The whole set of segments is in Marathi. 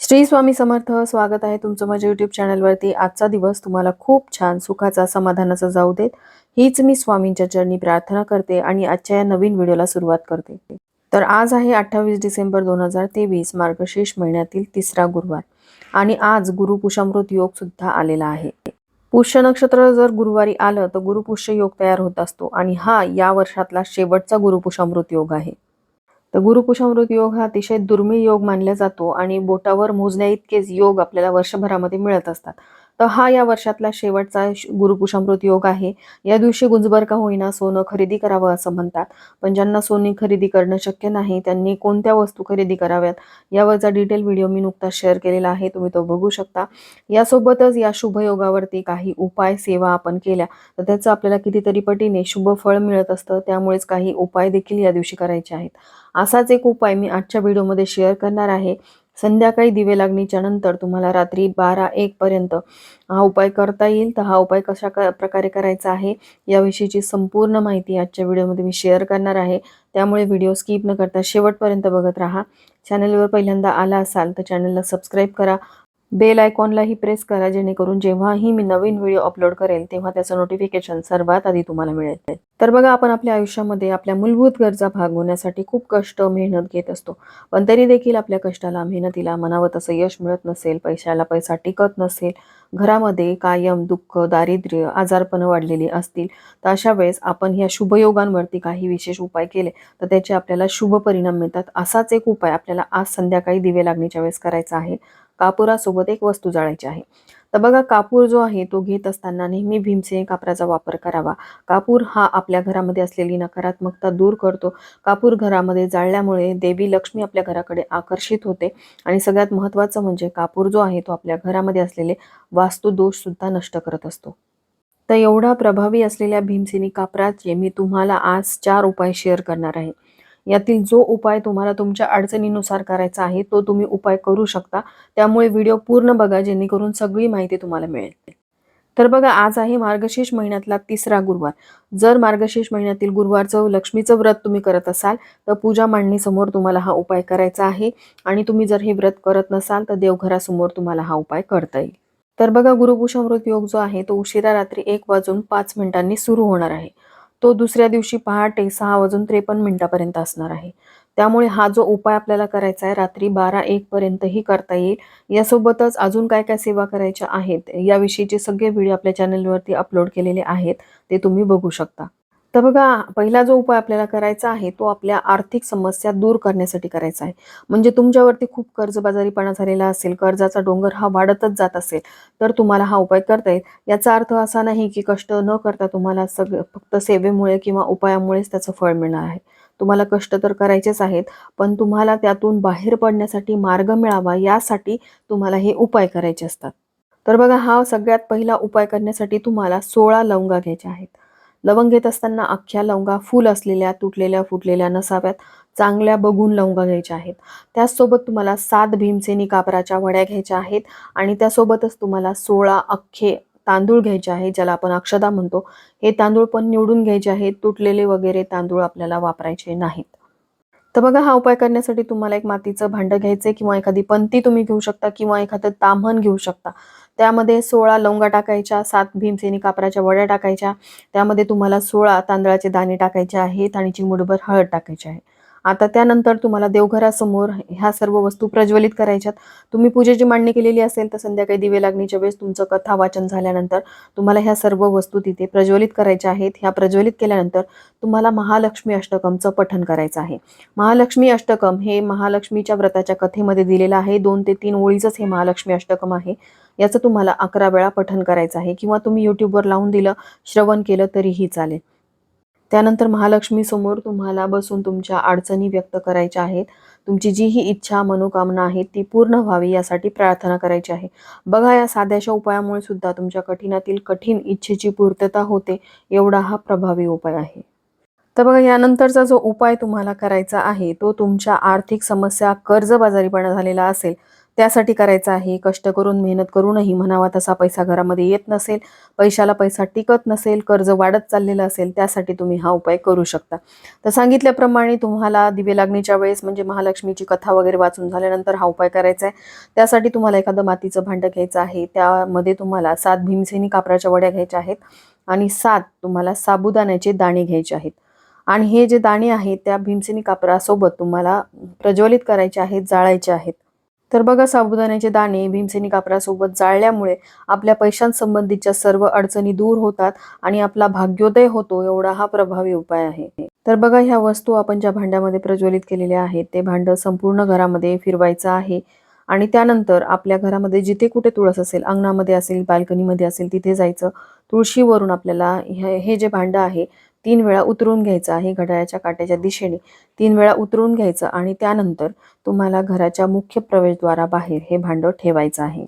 श्री स्वामी समर्थ स्वागत आहे तुमचं माझ्या युट्यूब चॅनलवरती आजचा दिवस तुम्हाला खूप छान सुखाचा समाधानाचा जाऊ देत. हीच मी स्वामींच्या चरणी प्रार्थना करते आणि आजच्या या नवीन व्हिडिओला सुरुवात करते. तर आज आहे अठ्ठावीस डिसेंबर दोन हजार तेवीस मार्गशीर्ष महिन्यातील तिसरा गुरुवार. आणि आज गुरुपुषामृत योग सुद्धा आलेला आहे. पुष्य नक्षत्र जर गुरुवारी आलं तर गुरुपुष्य योग तयार होत असतो. आणि हा या वर्षातला शेवटचा गुरुपुषामृत योग आहे. तर गुरुकुशामृत योग हा अतिशय दुर्मिळ योग मानला जातो आणि बोटावर मोजण्या इतकेच योग आपल्याला वर्षभरामध्ये मिळत असतात. तर हा या वर्षातला शेवटचा श- योग आहे. या दिवशी गुंजबर का होईना सोनं खरेदी करावं असं म्हणतात. पण ज्यांना सोने खरेदी करणं शक्य नाही त्यांनी कोणत्या वस्तू खरेदी कराव्यात यावरचा डिटेल व्हिडिओ मी नुकताच शेअर केलेला आहे. तुम्ही तो बघू शकता. यासोबतच या शुभयोगावरती काही उपाय सेवा आपण केल्या तर त्याचं आपल्याला कितीतरी पटीने शुभ फळ मिळत असतं. त्यामुळेच काही उपाय देखील या दिवशी करायचे आहेत. असाच एक उपाय मी आजच्या व्हिडिओमध्ये शेअर करणार आहे. संध्याकाळी दिवे लागणीच्या नंतर तुम्हाला रात्री बारा एक पर्यंत हा उपाय करता येईल. तर हा उपाय कशा क प्रकारे करायचा आहे याविषयीची संपूर्ण माहिती आजच्या व्हिडिओमध्ये मी शेअर करणार आहे. त्यामुळे व्हिडिओ स्किप न करता शेवटपर्यंत बघत राहा. चॅनलवर पहिल्यांदा आला असाल तर चॅनलला सबस्क्राईब करा. बेल आयकॉनलाही प्रेस करा जेणेकरून जेव्हाही मी नवीन व्हिडिओ अपलोड करेल तेव्हा त्याचं नोटिफिकेशन सर्वात आधी तुम्हाला मिळेल. तर बघा आपण आपल्या आयुष्यामध्ये आपल्या मूलभूत गरजा भागवण्यासाठी खूप कष्ट मेहनत घेत असतो. पण तरी देखील आपल्या कष्टाला मेहनतीला मनावं तसं यश मिळत नसेल पैशाला पैसा टिकत नसेल घरामध्ये कायम दुःख दारिद्र्य आजारपणं वाढलेली असतील तर अशा वेळेस आपण ह्या शुभयोगांवरती काही विशेष उपाय केले तर त्याचे आपल्याला शुभ परिणाम मिळतात. असाच एक उपाय आपल्याला आज संध्याकाळी दिवे लागण्याच्या वेळेस करायचा आहे. कापुरासोबत एक वस्तू जाळायची आहे. तर बघा कापूर जो आहे तो घेत असताना नेहमी भीमसेन कापराचा वापर करावा. कापूर हा आपल्या घरामध्ये असलेली नकारात्मकता दूर करतो. कापूर घरामध्ये जाळल्यामुळे देवी लक्ष्मी आपल्या घराकडे आकर्षित होते. आणि सगळ्यात महत्त्वाचं म्हणजे कापूर जो आहे तो आपल्या घरामध्ये असलेले वास्तुदोषसुद्धा नष्ट करत असतो. तर एवढा प्रभावी असलेल्या भीमसेनी कापराचे मी तुम्हाला आज चार उपाय शेअर करणार आहे. यातील जो उपाय तुम्हाला तुमच्या अडचणीनुसार करायचा आहे तो तुम्ही उपाय करू शकता. त्यामुळे व्हिडिओ पूर्ण बघा जेणेकरून सगळी माहिती तुम्हाला मिळेल. तर बघा आज आहे मार्गशीर्ष महिन्यातला तिसरा गुरुवार. जर मार्गशीर्ष महिन्यातील गुरुवारचं लक्ष्मीचं व्रत तुम्ही करत असाल तर पूजा मांडणीसमोर तुम्हाला हा उपाय करायचा आहे. आणि तुम्ही जर हे व्रत करत नसाल तर देवघरासमोर तुम्हाला हा उपाय करता येईल. तर बघा गुरुपुषामृत योग जो आहे तो उशिरा रात्री एक वाजून पाच मिनिटांनी सुरू होणार आहे. तो दुसऱ्या दिवशी पहाटे सहा वाजून त्रेपन्न मिनिटापर्यंत असणार आहे. त्यामुळे हा जो उपाय आपल्याला करायचा आहे रात्री बारा एक पर्यंतही करता येईल. यासोबतच अजून काय काय सेवा करायच्या आहेत याविषयीचे सगळे व्हिडिओ आपल्या चॅनलवरती अपलोड केलेले आहेत ते तुम्ही बघू शकता. तर बघा पहिला जो उपाय आपल्याला करायचा आहे तो आपल्या आर्थिक समस्या दूर करण्यासाठी करायचा आहे. म्हणजे तुमच्यावरती खूप कर्जबाजारीपणा झालेला असेल कर्जाचा डोंगर हा वाढतच जात असेल तर तुम्हाला हा उपाय करता येईल. याचा अर्थ असा नाही की कष्ट न करता तुम्हाला सगळं फक्त सेवेमुळे किंवा उपायामुळेच त्याचं फळ मिळणार आहे. तुम्हाला कष्ट तर करायचेच आहेत पण तुम्हाला त्यातून बाहेर पडण्यासाठी मार्ग मिळावा यासाठी तुम्हाला हे उपाय करायचे असतात. तर बघा हा सगळ्यात पहिला उपाय करण्यासाठी तुम्हाला सोळा लवंगा घ्यायच्या आहेत. लवंग घेत असताना अख्ख्या लवंगा फुल असलेल्या तुटलेल्या फुटलेल्या नसाव्यात चांगल्या बघून लवंगा घ्यायच्या आहेत. त्याचसोबत तुम्हाला सात भीमसेनी कापराच्या वड्या घ्यायच्या आहेत आणि त्यासोबतच तुम्हाला सोळा अख्खे तांदूळ घ्यायचे आहेत ज्याला आपण अक्षदा म्हणतो. हे तांदूळ पण निवडून घ्यायचे आहेत तुटलेले वगैरे तांदूळ आपल्याला वापरायचे नाहीत. तर बघा हा उपाय करण्यासाठी तुम्हाला एक मातीचं भांडं घ्यायचं किंवा एखादी पंती तुम्ही घेऊ शकता किंवा एखादं ताम्हण घेऊ शकता. त्यामध्ये सोळा लवंगा टाकायच्या सात भीमसेनी कापराच्या वड्या टाकायच्या त्यामध्ये तुम्हाला सोळा तांदळाचे दाणे टाकायचे आहेत आणि चिमुडभर हळद टाकायची आहे. आता त्यानंतर तुम्हाला देवघरासमोर ह्या सर्व वस्तू प्रज्वलित करायच्यात. तुम्ही पूजेची मांडणी केलेली असेल तर संध्याकाळी दिवे लागणीच्या वेळेस तुमचं कथा वाचन झाल्यानंतर तुम्हाला ह्या सर्व वस्तू तिथे प्रज्वलित करायच्या आहेत. ह्या प्रज्वलित केल्यानंतर तुम्हाला महालक्ष्मी अष्टकमचं पठन करायचं आहे. महालक्ष्मी अष्टकम हे महालक्ष्मीच्या व्रताच्या कथेमध्ये दिलेलं आहे. दोन ते तीन ओळीचंच हे महालक्ष्मी अष्टकम आहे. याचं तुम्हाला अकरा वेळा पठन करायचं आहे. किंवा तुम्ही यूट्यूबवर लावून दिलं श्रवण केलं तरीही चालेल. त्यानंतर महालक्ष्मी समोर तुम्हाला बसून तुमच्या अडचणी व्यक्त करायच्या आहेत. तुमची जी ही इच्छा मनोकामना आहे ती पूर्ण व्हावी यासाठी प्रार्थना करायची आहे. बघा या साध्याशा उपायामुळे सुद्धा तुमच्या कठीणातील कठीण इच्छेची पूर्तता होते एवढा हा प्रभावी उपाय आहे. तर बघा यानंतरचा जो उपाय तुम्हाला करायचा आहे तो तुमच्या आर्थिक समस्या कर्जबाजारीपणा झालेला असेल त्यासाठी करायचं आहे. कष्ट करून मेहनत करूनही म्हणावा तसा पैसा घरामध्ये येत नसेल. पैशाला पैसा टिकत नसेल कर्ज वाढत चाललेलं असेल त्यासाठी तुम्ही हा उपाय करू शकता. तर सांगितल्याप्रमाणे तुम्हाला दिवे लागणीच्या वेळेस म्हणजे महालक्ष्मीची कथा वगैरे वाचून झाल्यानंतर हा उपाय करायचा आहे. त्यासाठी तुम्हाला एखादं मातीचं भांडं घ्यायचं आहे. त्यामध्ये तुम्हाला सात भीमसेनी कापराच्या वड्या घ्यायच्या आहेत आणि सात तुम्हाला साबुदाण्याचे दाणे घ्यायचे आहेत. आणि हे जे दाणे आहेत त्या भीमसेनी कापरासोबत तुम्हाला प्रज्वलित करायचे आहेत जाळायचे आहेत. तर बघा साबुदाण्याचे दाणे भीमसेनी कापरासोबत जाळल्यामुळे आपल्या पैशांसंबंधीच्या सर्व अडचणी दूर होतात आणि आपला भाग्योदय होतो एवढा हा प्रभावी उपाय आहे. तर बघा ह्या वस्तू आपण ज्या भांड्यामध्ये प्रज्वलित केलेल्या आहेत ते भांडं संपूर्ण घरामध्ये फिरवायचं आहे आणि त्यानंतर आपल्या घरामध्ये जिथे कुठे तुळस असेल अंगणामध्ये असेल बाल्कनीमध्ये असेल तिथे जायचं. तुळशीवरून आपल्याला हे जे भांडं आहे तीन वेळा उतरून घ्यायचं आहे घड्याळाच्या काट्याच्या दिशेने. तीन वेळा उतरून घ्यायचं आणि त्यानंतर तुम्हाला घराच्या मुख्य प्रवेशद्वाराबाहेर हे भांडं ठेवायचं आहे.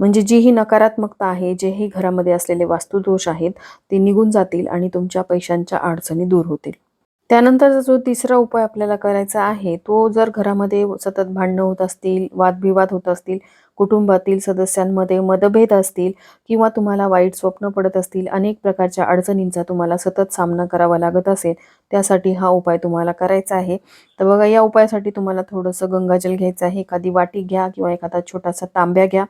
म्हणजे जी ही नकारात्मकता आहे जे ही घरामध्ये असलेले वास्तुदोष आहेत ते निघून जातील आणि तुमच्या पैशांच्या अडचणी दूर होतील. त्यानंतरचा जो तिसरा उपाय आपल्याला करायचा आहे तो जर घरामध्ये सतत भांडणं होत असतील वादविवाद होत असतील कुटुंबातील सदस्यांमध्ये मतभेद असतील किंवा तुम्हाला वाईट स्वप्न पडत असतील अनेक प्रकारच्या अडचणींचा तुम्हाला सतत सामना करावा लागत असेल त्यासाठी हा उपाय तुम्हाला करायचा आहे. तर बघा या उपायासाठी तुम्हाला थोडंसं गंगाजल घ्यायचं आहे. एखादी वाटी घ्या किंवा एखादा छोटासा तांब्या घ्या.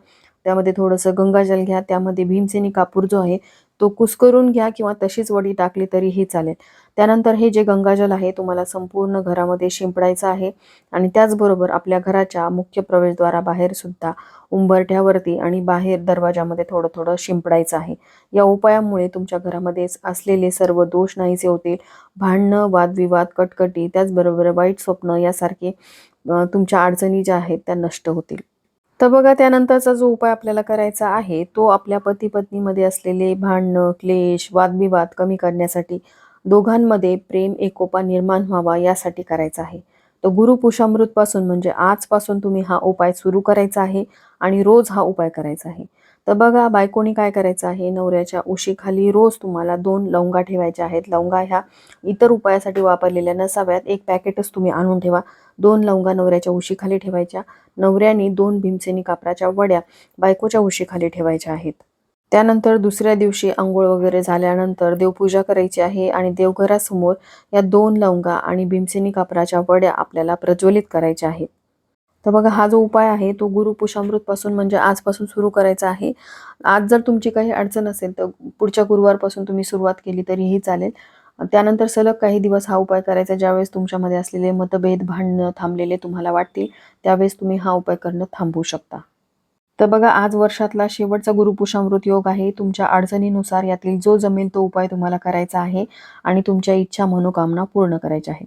त्यामध्ये थोडंसं गंगाजल घ्या. त्यामध्ये भीमसेनी कापूर जो आहे तो कुस्करून घ्या किंवा तशीच वडी टाकली तरीही चालेल. त्यानंतर हे जे गंगाजल आहे तुम्हाला संपूर्ण घरामध्ये शिंपडायचं आहे आणि त्याचबरोबर आपल्या घराच्या मुख्य प्रवेशद्वाराबाहेर सुद्धा उंबरठ्यावरती आणि बाहेर दरवाजामध्ये थोडं थोडं शिंपडायचं आहे. या उपायामुळे तुमच्या घरामध्ये असलेले सर्व दोष नाहीसे होतील. भांडणं वादविवाद कटकटी त्याचबरोबर वाईट स्वप्न यासारखे तुमच्या अडचणी ज्या आहेत त्या नष्ट होतील. तर बघा त्यानंतरचा जो उपाय आपल्याला करायचा आहे तो आपल्या पती पत्नीमध्ये असलेले भांडणं क्लेश वादविवाद कमी करण्यासाठी दोघांमध्ये प्रेम एकोपा निर्माण व्हावा यासाठी करायचा आहे. तर गुरुपुषामृतपासून म्हणजे आजपासून तुम्ही हा उपाय सुरू करायचा आहे आणि रोज हा उपाय करायचा आहे. तर बघा बायकोनी काय करायचं आहे? नवऱ्याच्या उशीखाली रोज तुम्हाला दोन लवंगा ठेवायच्या आहेत. लवंगा ह्या इतर उपायासाठी वापरलेल्या नसाव्यात. एक पॅकेटच तुम्ही आणून ठेवा. दोन लवंगा नवऱ्याच्या उशीखाली ठेवायच्या. नवऱ्याने दोन भीमसेनी कापराच्या वड्या बायकोच्या उशीखाली ठेवायच्या आहेत. त्यानंतर दुसऱ्या दिवशी आंघोळ वगैरे झाल्यानंतर देवपूजा करायची आहे आणि देवघरासमोर या दोन लवंगा आणि भीमसेनी कापराच्या वड्या आपल्याला प्रज्वलित करायच्या आहेत. तर बघा हा जो उपाय आहे तो गुरुपुषामृतपासून म्हणजे आजपासून सुरू करायचा आहे. आज जर तुमची काही अडचण असेल तर पुढच्या गुरुवारपासून तुम्ही सुरुवात केली तरीही चालेल. त्यानंतर सलग काही दिवस हा उपाय करायचा ज्यावेळेस तुमच्यामध्ये असलेले मतभेद भांडणं थांबलेले तुम्हाला वाटतील त्यावेळेस तुम्ही हा उपाय करणं थांबवू शकता. तर बघा आज वर्षातला शेवटचा गुरुपुषामृत योग आहे. तुमच्या अडचणीनुसार यातील जो जमेल तो उपाय तुम्हाला करायचा आहे आणि तुमच्या इच्छा मनोकामना पूर्ण करायच्या आहेत.